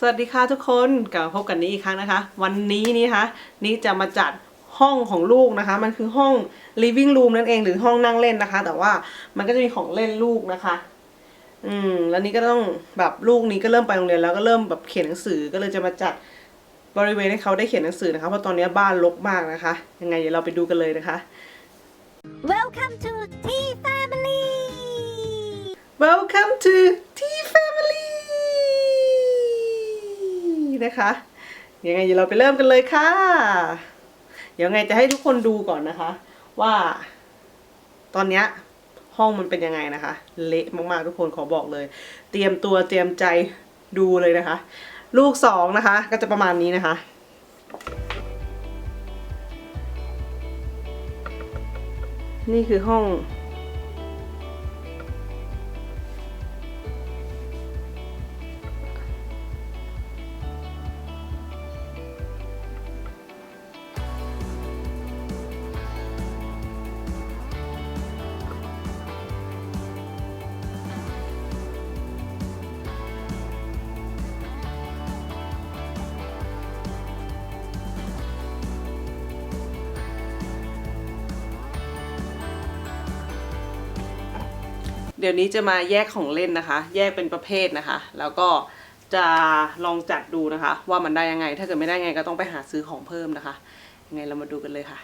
สวัสดีค่ะทุกคนกลับมาพบกันนี้อีกครั้งนะคะ วันนี้นี่นะคะนี่จะมาจัดห้องของลูกนะคะ มันคือห้อง living room นั่นเองหรือห้องนั่งเล่นนะคะ แต่ว่ามันก็จะมีของเล่นลูกนะคะ อืมแล้วนี่ก็ต้องแบบลูกนี้ก็เริ่มไปโรงเรียนแล้วก็เริ่มแบบเขียนหนังสือก็เลยจะมาจัดบริเวณให้เขาได้เขียนหนังสือนะคะเพราะตอนนี้บ้านรกมากนะคะ ยังไงเดี๋ยวเราไปดูกันเลยนะคะ Welcome to Tea Family Welcome to Tea Family นะคะยังไงเดี๋ยวเราไปเริ่มกันเลยค่ะ เดี๋ยวไงจะให้ทุกคนดูก่อนนะคะ ว่า ตอนเนี้ยห้องมันเป็นยังไงนะคะ เละมากๆทุกคนขอบอกเลย เตรียมตัวเตรียมใจดูเลยนะคะ ลูกสองนะคะ ก็จะประมาณนี้นะคะนี่คือห้อง เดี๋ยวนี้จะมาแยกของเล่นนะคะ แยกเป็นประเภทนะคะ แล้วก็จะลองจัดดูนะคะ ว่ามันได้ยังไง ถ้าเกิดไม่ได้ไงก็ต้องไปหาซื้อของเพิ่มนะคะยังไงเรามาดูกันเลยค่ะ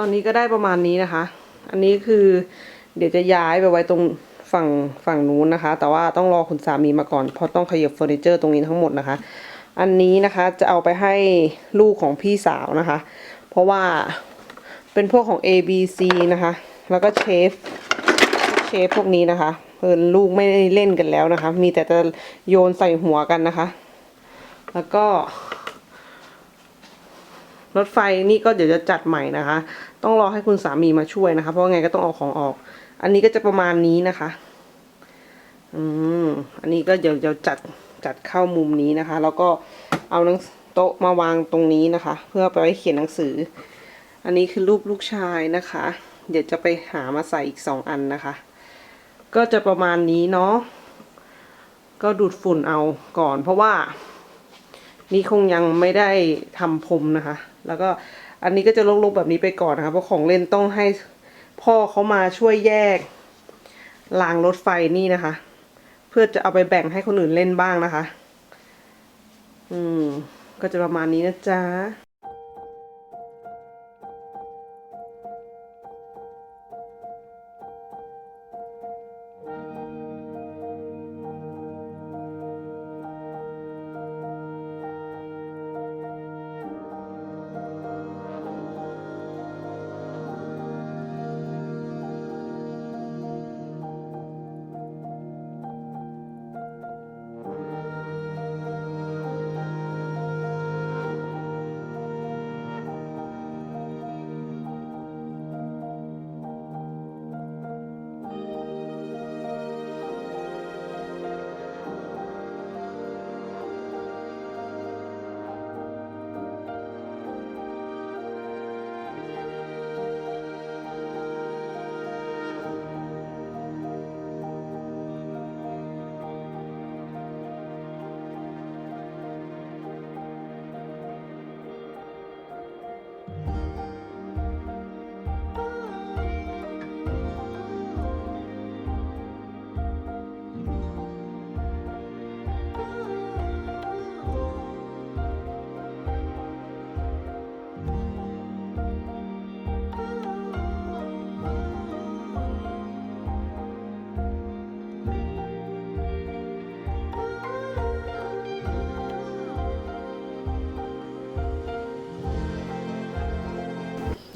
ตอนนี้ก็ได้ประมาณนี้นะคะ อันนี้คือเดี๋ยวจะย้ายไปไว้ตรงฝั่งฝั่งนู้นนะคะ แต่ว่าต้องรอคุณสามีมาก่อน เพราะต้องขยับเฟอร์นิเจอร์ตรงนี้ทั้งหมดนะคะ อันนี้นะคะจะเอาไปให้ลูกของพี่สาวนะคะ เพราะว่าเป็นพวกของ A B C นะคะ แล้วก็เชฟเชฟพวกนี้นะคะเพิ่นลูกไม่ได้เล่นกันแล้วนะคะ มีแต่จะโยนใส่หัวกันนะคะ แล้วก็ รถไฟนี่ก็เดี๋ยวจะจัดใหม่นะคะ ต้องรอให้คุณสามีมาช่วยนะคะ เพราะไงก็ต้องเอาของออก อันนี้ก็จะประมาณนี้นะคะ อืม อันนี้ก็เดี๋ยวจะจัดจัดเข้ามุมนี้นะคะ แล้วก็เอาหนังโต๊ะมาวางตรงนี้นะคะ เพื่อไปไว้เขียนหนังสือ อันนี้คือรูปลูกชายนะคะ เดี๋ยวจะไปหามาใส่อีกสองอันนะคะ ก็จะประมาณนี้เนาะ ก็ดูดฝุ่นเอาก่อนเพราะว่านี่คงยังไม่ได้ทำพรมนะคะ แล้วก็อันนี้ก็จะลกๆแบบนี้ไปก่อนนะคะเพราะของเล่นต้องให้พ่อเขามาช่วยแยกรางรถไฟนี่นะคะ เพื่อจะเอาไปแบ่งให้คนอื่นเล่นบ้างนะคะ อืม ก็จะประมาณนี้นะจ๊ะ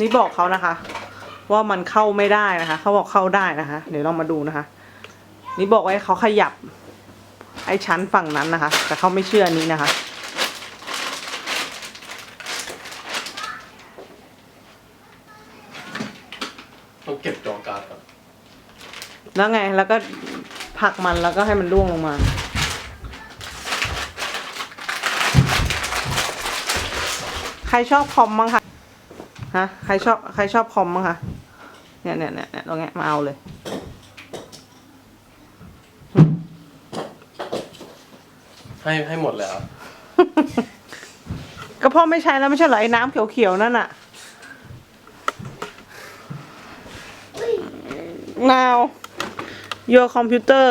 นี่บอกเขานะคะ ว่ามันเข้าไม่ได้นะคะ เขาบอกเข้าได้นะคะ เดี๋ยวเรามาดูนะคะ นี่บอกไว้เขาขยับ ไอ้ชั้นฝั่งนั้นนะคะ แต่เขาไม่เชื่ออันนี้นะคะต้องเก็บจอการ์ดก่อนแล้วไงแล้วก็ผลักมันแล้วก็ให้มันร่วงลงมา ใครชอบคอมมั้งคะ ฮะใครชอบใครชอบคอมมั้งคะเนี่ยเนี่ยเนี่ยเนี่ยตรงเนี้ยมาเอาเลย ให้ให้หมดเลยเหรอก็พ่อไม่ใช้แล้วไม่ใช่เหรอไอ้น้ำเขียวๆนั่นน่ะ now your computer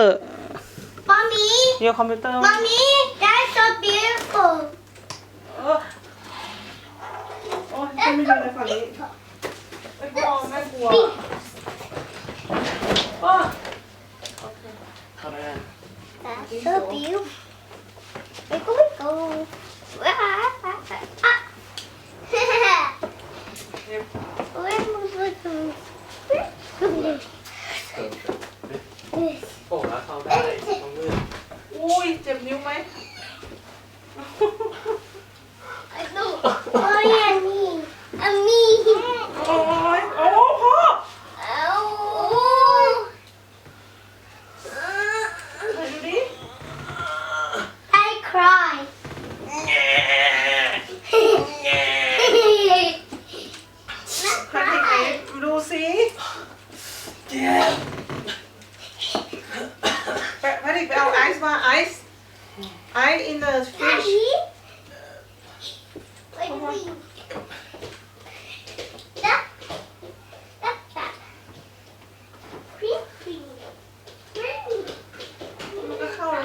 Mommy, your computer mommy, that's so beautiful. เออ โอ้ยจะไม่ยืนในฝั่งนี้ไอ้ยพ่อแม่กลัวพ่อเข้าได้ That's so beautiful. Wiggle, wiggle. Ah. Where was it? เติมเต็มโอ้แล้วเข้าได้ต้องมืด อุ้ยเจ็บนิ้วไหม Oh yeah, me. Uh, me. โอ้ยโอ้พ่อ Oh. ไหนดูดิ I cry. ใครเด็กไหนดูสิไปพาดิไปเอาไอซ์มาไอซ์ไอซ์ in the fridge Daddy? Wait, wait. That, that, that. Cream, cream. Cream. มันก็เข้าแล้ว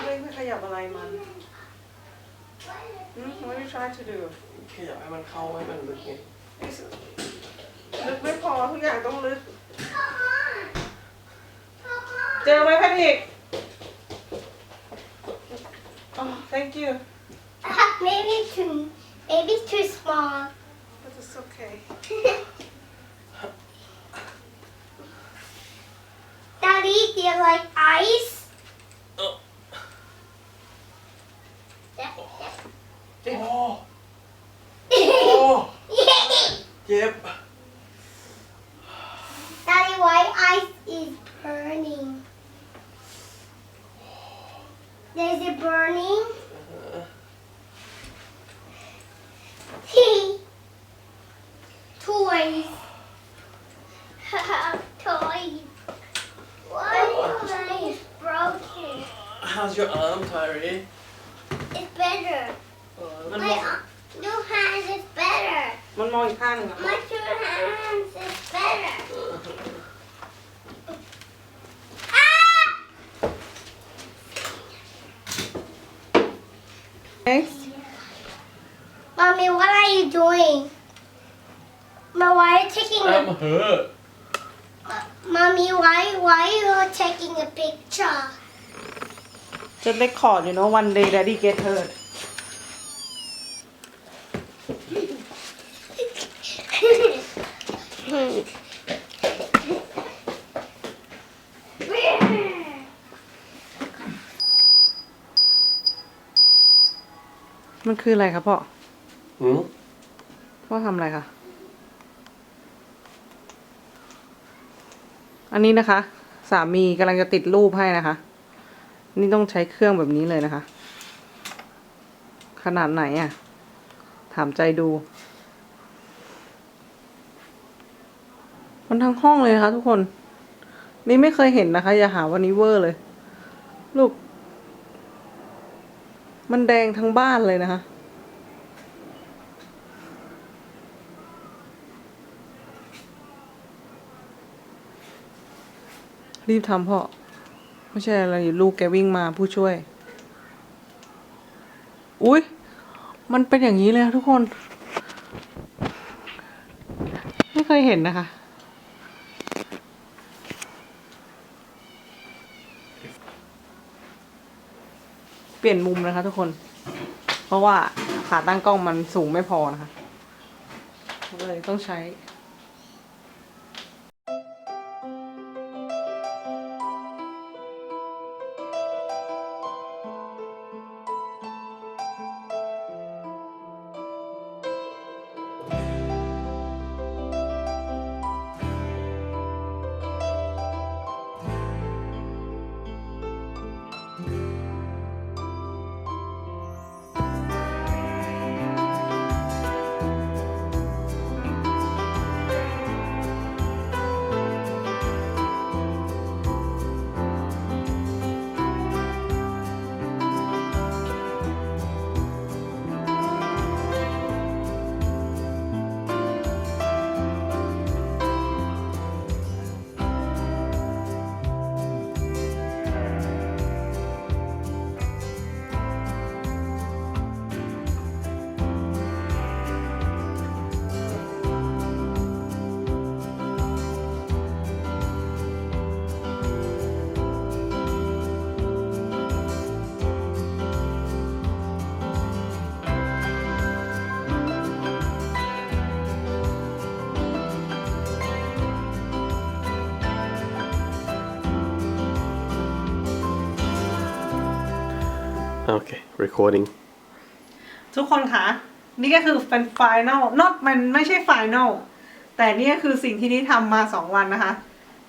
ไม่ไม่ขยับอะไรมันอืม what are you trying to do แค่อยากให้มันเข้าให้มันลึกไง It's- ลึกไม่พอทุกอย่างต้องลึก Come on. Come on. เจอไหมแพทริกอ๋อ thank you maybe too, maybe too small. but it's okay Daddy, do you like ice? It's better. มันม My อง uh, two hands is better. มันมองอีกข้างหนึ่งอะ My two hands is better. Ah! next Mommy, what are you doing? Mom, why are you taking อ้าม a เฮ้อ Mommy, why why are you taking a picture? Just record you know one day daddy get hurt Hmm. มันคืออะไรครับพ่อหืมพ่อทำอะไรคะ อันนี้นะคะ สามีกำลังจะติดรูปให้นะคะ นี่ต้องใช้เครื่องแบบนี้เลยนะคะ ขนาดไหนอะ่ะ ถามใจดู มันทั้งห้องเลยนะคะทุกคน นี่ไม่เคยเห็นนะคะ อย่าหาวันนี้เวอร์เลย ลูก มันแดงทั้งบ้านเลยนะคะรีบทำเพ่อ ไม่ใช่อะไรลูกแกวิ่งมาผู้ช่วย อุ้ยมันเป็นอย่างนี้เลยทุกคน ไม่เคยเห็นนะคะ เปลี่ยนมุมนะคะทุกคน เพราะว่าขาตั้งกล้องมันสูงไม่พอนะคะ ก็เลยต้องใช้ recording ทุกคนคะ นี่ก็คือเป็น final not มันไม่ใช่ final แต่นี่ก็คือสิ่งที่นี่ทำมาสองวันนะคะ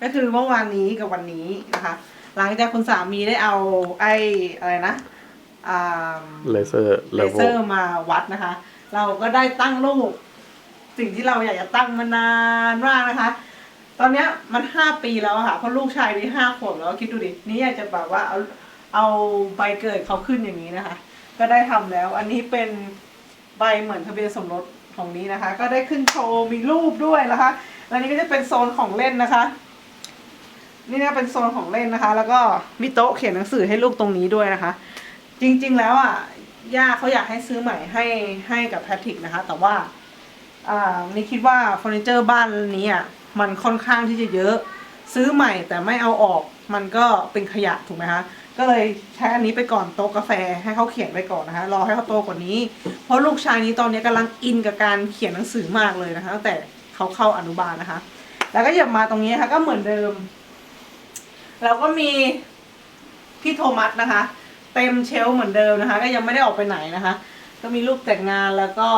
ก็คือเมื่อวานนี้กับวันนี้นะคะ หลังจากคุณสามีได้เอาไอ้อะไรนะอ่า laser เลเซอ level ร์มาวัดนะคะ เราก็ได้ตั้งรูป สิ่งที่เราอยากจะตั้งมานานมากนะคะ ตอนเนี้ยมันห้าปีแล้วอะค่ะเพราะลูกชายนี่ห้าขวบแล้วคิดดูดินี่อยากจะแบบว่าเอาเอาใบเกิดเขาขึ้นอย่างนี้นะคะ ก็ได้ทำแล้ว อันนี้เป็นใบเหมือนทะเบียนสมรสของนี้นะคะ ก็ได้ขึ้นโชว์มีรูปด้วยนะคะแล้วนี่ก็จะเป็นโซนของเล่นนะคะ นี่เนี่ยเป็นโซนของเล่นนะคะ แล้วก็มีโต๊ะเขียนหนังสือให้ลูกตรงนี้ด้วยนะคะ จริงๆแล้วอะย่าเขาอยากให้ซื้อใหม่ให้ให้กับแพทริกนะคะ แต่ว่าอ่านี่คิดว่าเฟอร์นิเจอร์บ้านนี้อะมันค่อนข้างที่จะเยอะซื้อใหม่แต่ไม่เอาออกมันก็เป็นขยะถูกไหมคะ ก็เลยใช้อันนี้ไปก่อนโต๊ะกาแฟให้เขาเขียนไปก่อนนะคะ รอให้เขาโตกว่านี้ เพราะลูกชายนี้ตอนนี้กำลังอินกับการเขียนหนังสือมากเลยนะคะตั้งแต่เขาเข้าอนุบาลนะคะ แล้วก็หยิบมาตรงนี้นะคะก็เหมือนเดิมแล้วก็มีพี่โทมัสนะคะ เต็มเชลเหมือนเดิมนะคะ ก็ยังไม่ได้ออกไปไหนนะคะ ก็มีรูปแต่งงานแล้วก็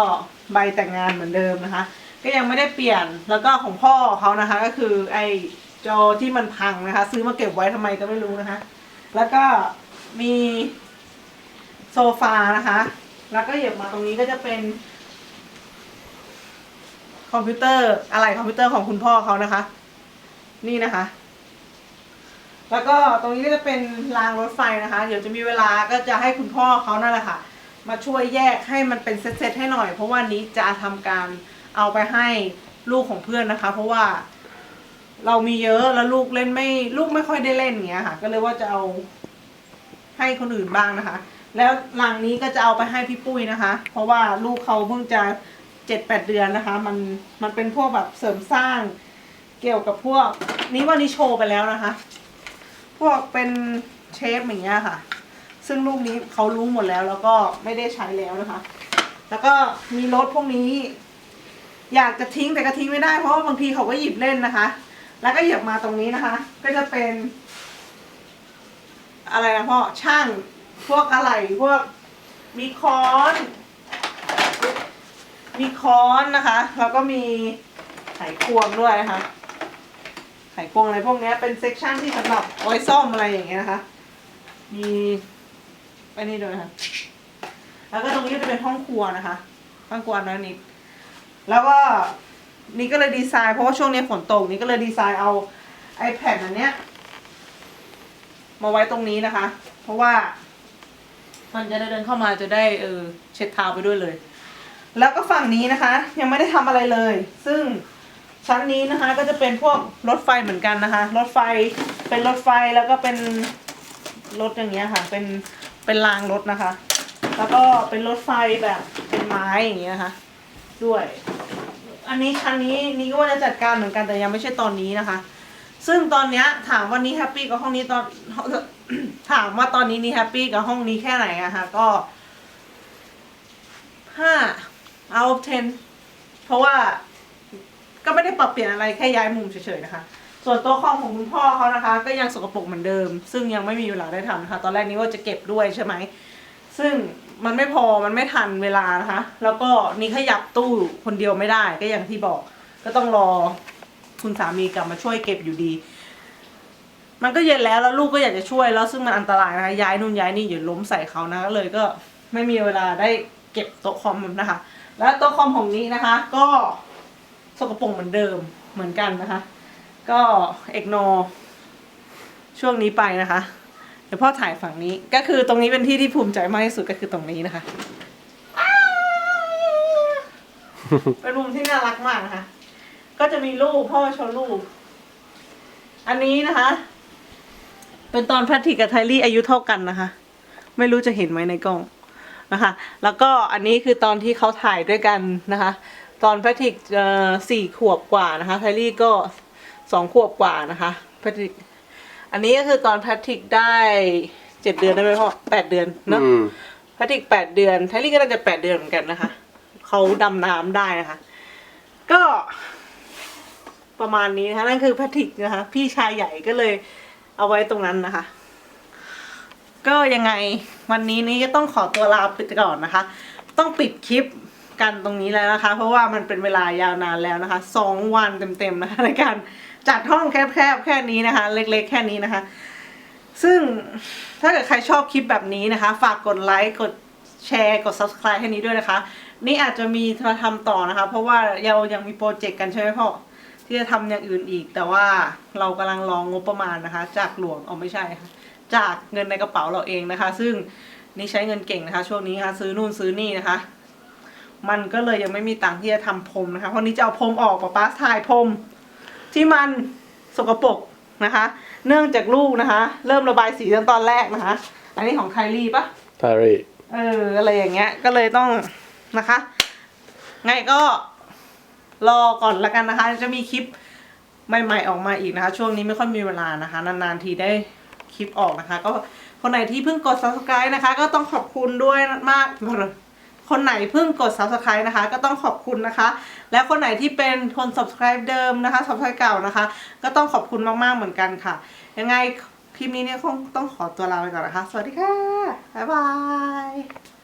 ใบแต่งงานเหมือนเดิมนะคะ ก็ยังไม่ได้เปลี่ยนแล้วก็ของพ่อเขานะคะ ก็คือไอ้จอที่มันพังนะคะ ซื้อมาเก็บไว้ทำไมก็ไม่รู้นะคะ แล้วก็มีโซฟานะคะ แล้วก็เหยียบมาตรงนี้ก็จะเป็น คอมพิวเตอร์อะไรคอมพิวเตอร์ของคุณพ่อเขานะคะ นี่นะคะ แล้วก็ตรงนี้ก็จะเป็นรางรถไฟนะคะ เดี๋ยวจะมีเวลาก็จะให้คุณพ่อเขานั่นแหละค่ะ มาช่วยแยกให้มันเป็นเซตๆให้หน่อย เพราะว่านี้จะทำการเอาไปให้ลูกของเพื่อนนะคะ เพราะว่า เรามีเยอะแล้วลูกเล่นไม่ลูกไม่ค่อยได้เล่นอย่างเงี้ยค่ะ ก็เลยว่าจะเอาให้คนอื่นบ้างนะคะ แล้วลังนี้ก็จะเอาไปให้พี่ปุ้ยนะคะ เพราะว่าลูกเขาเพิ่งจะเจ็ดแปดเดือนนะคะ มันมันเป็นพวกแบบเสริมสร้าง เกี่ยวกับพวกนี้ว่านี้โชว์ไปแล้วนะคะ พวกเป็นเชฟอย่างเงี้ยค่ะ ซึ่งลูกนี้เขารู้หมดแล้วแล้วก็ไม่ได้ใช้แล้วนะคะ แล้วก็มีรถพวกนี้ อยากจะทิ้งแต่ก็ทิ้งไม่ได้เพราะว่าบางทีเขาก็หยิบเล่นนะคะ แล้วก็เหยียบมาตรงนี้นะคะ ก็จะเป็น อะไรนะพ่อช่างพวกอะไรพวกมีค้อน มีค้อนนะคะ แล้วก็มีไขควงด้วยนะคะ ไขควงอะไรพวกนี้เป็นเซกชันที่สำหรับไว้ซ่อมอะไรอย่างเงี้ยนะคะ มีอันนี้ด้วยนะคะแล้วก็ตรงนี้จะเป็นห้องครัวนะคะ ห้องครัวน้อยนิดแล้วก็ นี่ก็เลยดีไซน์เพราะว่าช่วงนี้ฝนตกนี่ก็เลยดีไซน์เอา iPad อันเนี้ย มาไว้ตรงนี้นะคะ เพราะว่า มันจะได้เดินเข้ามาจะได้เออเช็ดเท้าไปด้วยเลย แล้วก็ฝั่งนี้นะคะ ยังไม่ได้ทำอะไรเลย ซึ่งชั้นนี้นะคะก็จะเป็นพวกรถไฟเหมือนกันนะคะ รถไฟเป็นรถไฟแล้วก็เป็นรถอย่างเงี้ยค่ะ เป็นเป็นรางรถนะคะ แล้วก็เป็นรถไฟแบบเป็นไม้อย่างเงี้ยนะคะด้วย อันนี้ชั้นนี้นี่ก็ว่าจะจัดการเหมือนกันแต่ยังไม่ใช่ตอนนี้นะคะ ซึ่งตอนเนี้ยถามว่านี้แฮปปี้กับห้องนี้ตอน ถามว่าตอนนี้นี่แฮปปี้กับห้องนี้แค่ไหนอะคะก็ห้าเอาเทนเพราะว่าก็ไม่ได้ปรับเปลี่ยนอะไรแค่ย้ายมุมเฉยๆนะคะ ส่วนโต๊ะคอมของคุณพ่อเขานะคะ ก็ยังสกปรกเหมือนเดิม ซึ่งยังไม่มีเวลาได้ทำนะคะ ตอนแรกนี้ว่าจะเก็บด้วยใช่ไหม ซึ่ง มันไม่พอมันไม่ทันเวลานะคะ แล้วก็นี่ขยับตู้คนเดียวไม่ได้ก็อย่างที่บอก ก็ต้องรอคุณสามีกลับมาช่วยเก็บอยู่ดี มันก็เย็นแล้วแล้วลูกก็อยากจะช่วยแล้วซึ่งมันอันตรายนะคะย้ายนู่นย้ายนี่อย่าล้มใส่เขานะก็เลยก็ไม่มีเวลาได้เก็บโต๊ะคอมนะคะ แล้วโต๊ะคอมของนี้นะคะ ก็สกปรกเหมือนเดิมเหมือนกันนะคะ ก็เอกโนช่วงนี้ไปนะคะ เดี๋ยวพ่อถ่ายฝั่งนี้ก็คือตรงนี้เป็นที่ที่ภูมิใจมากที่สุดก็คือตรงนี้นะคะ เป็นมุมที่น่ารักมากนะคะ ก็จะมีรูปพ่อโชว์รูป อันนี้นะคะ เป็นตอนแพทริกกับไทลี่อายุเท่ากันนะคะ ไม่รู้จะเห็นไหมในกล้องนะคะ แล้วก็อันนี้คือตอนที่เขาถ่ายด้วยกันนะคะ ตอนแพทริกเอ่อสี่ขวบกว่านะคะ ไทลี่ก็สองขวบกว่านะคะแพทริก อันนี้ก็คือตอนแพทริกได้เจ็ดเดือนได้ไหมพ่อแปดเดือนเนอะ Mm. แพทริกแปดเดือนไทลี่ก็น่าจะแปดเดือนเหมือนกันนะคะเขาดำน้ำได้นะคะ ก็ ประมาณนี้นะคะนั่นคือแพทริกนะคะ พี่ชายใหญ่ก็เลยเอาไว้ตรงนั้นนะคะ ก็ยังไงวันนี้นี้ก็ต้องขอตัวลาไปก่อนนะคะ ต้องปิดคลิปกันตรงนี้แล้วนะคะ เพราะว่ามันเป็นเวลายาวนานแล้วนะคะสองวันเต็มๆนะคะในการ จัดห้องแคบๆแค่นี้นะคะ เล็กๆ แค่นี้นะคะ ซึ่งถ้าเกิดใครชอบคลิปแบบนี้นะคะ ฝากกดไลค์กดแชร์กด subscribe ให้นี้ด้วยนะคะ นี่อาจจะมีมาทำต่อนะคะ เพราะว่าเรายังมีโปรเจกต์กันใช่ไหมพ่อที่จะทำอย่างอื่นอีก แต่ว่าเรากำลังรองงบประมาณนะคะ จากหลวงเอาไม่ใช่ค่ะจากเงินในกระเป๋าเราเองนะคะ ซึ่งนี่ใช้เงินเก่งนะคะ ช่วงนี้ค่ะซื้อนู่นซื้อนี่นะคะ มันก็เลยยังไม่มีตังค์ที่จะทำพรมนะคะเพราะนี้จะเอาพรมออกป๊าป๊าถ่ายพรม ที่มันสกปรกนะคะ เนื่องจากลูกนะคะ เริ่มระบายสีตั้งตอนแรกนะคะ อันนี้ของไคลี่ปะ Tyree. เอออะไรอย่างเงี้ย ก็เลยต้องนะคะ ไงก็รอก่อนละกันนะคะ จะมีคลิปใหม่ๆออกมาอีกนะคะ ช่วงนี้ไม่ค่อยมีเวลานะคะ นานๆทีได้คลิปออกนะคะ ก็คนไหนที่เพิ่งกด subscribe นะคะ ก็ต้องขอบคุณด้วยมาก คนไหนเพิ่งกด subscribe นะคะ ก็ต้องขอบคุณนะคะ และคนไหนที่เป็นคน subscribe เดิมนะคะ subscribe เก่านะคะ ก็ต้องขอบคุณมากๆเหมือนกันค่ะ ยังไงคลิปนี้เนี่ยคงต้องขอตัวลาไปก่อนนะคะ สวัสดีค่ะ บ๊ายบาย